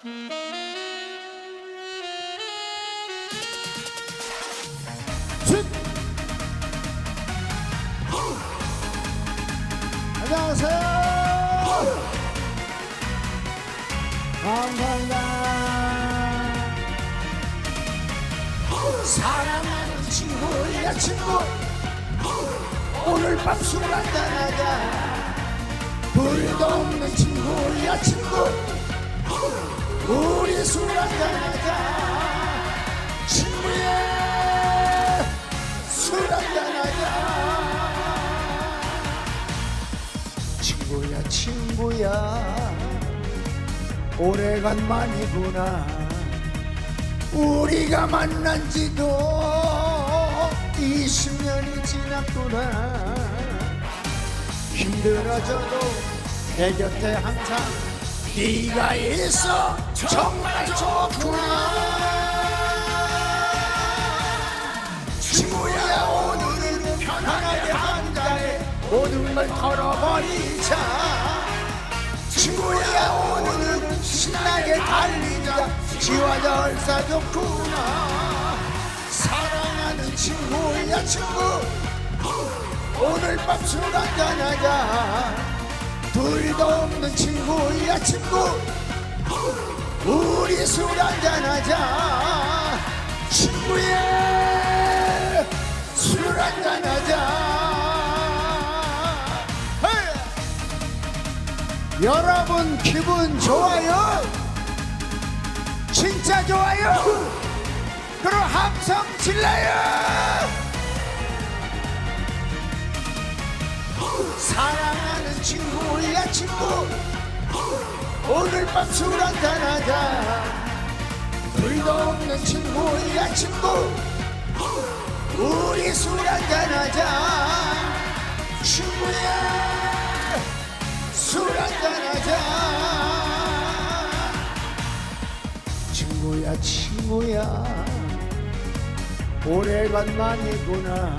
슛! 안녕하세요. 감사합니다. 사랑하는 친구야 친구 오늘 밤 술 한잔하자 불도 없는 친구 한잔하자 친구야 술 한잔하자 친구야. 친구야 오래간만이구나. 우리가 만난 지도 20년이 지났구나. 힘들어져도 내 곁에 항상 네가 있어 정말 좋구나. 친구야 오늘은 편하게 한 잔에 모든 걸 털어버리자. 친구야 오늘은 신나게 달리자. 지화자 얼싸 좋구나. 사랑하는 친구야 친구. 오늘 밤술 한잔하자 둘도 없는 친구야 친구 우리 술 한잔하자 친구야 술 한잔하자! 여러분 기분 좋아요? 진짜 좋아요? 그럼 함성 질러요! 사랑하는 친구야 친구. 오늘 밤 술 한잔하자 불도 없는 친구야 친구. 우리 술 한잔하자 친구야 술 한잔하자 친구야 친구야. 오래간만이구나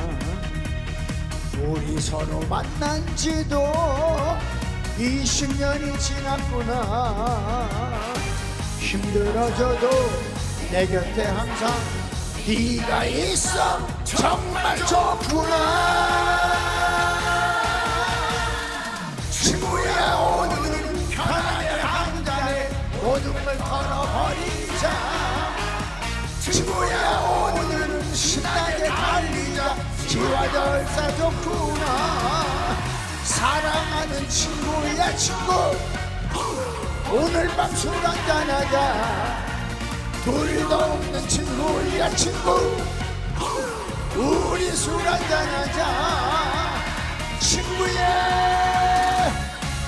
우리 서로 만난 지도 20년이 지났구나. 힘들어져도 내 곁에 항상 네가 있어. 정말 좋구나 좋구나. 사랑하는 친구야 친구. 오늘 밤술 한잔하자. 둘도 없는 친구야 친구. 우리 술 한잔하자. 친구야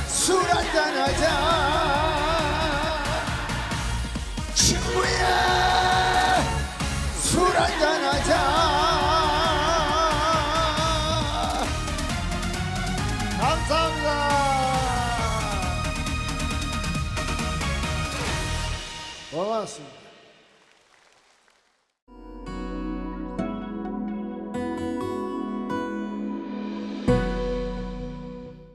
술 한잔하자 고맙습니다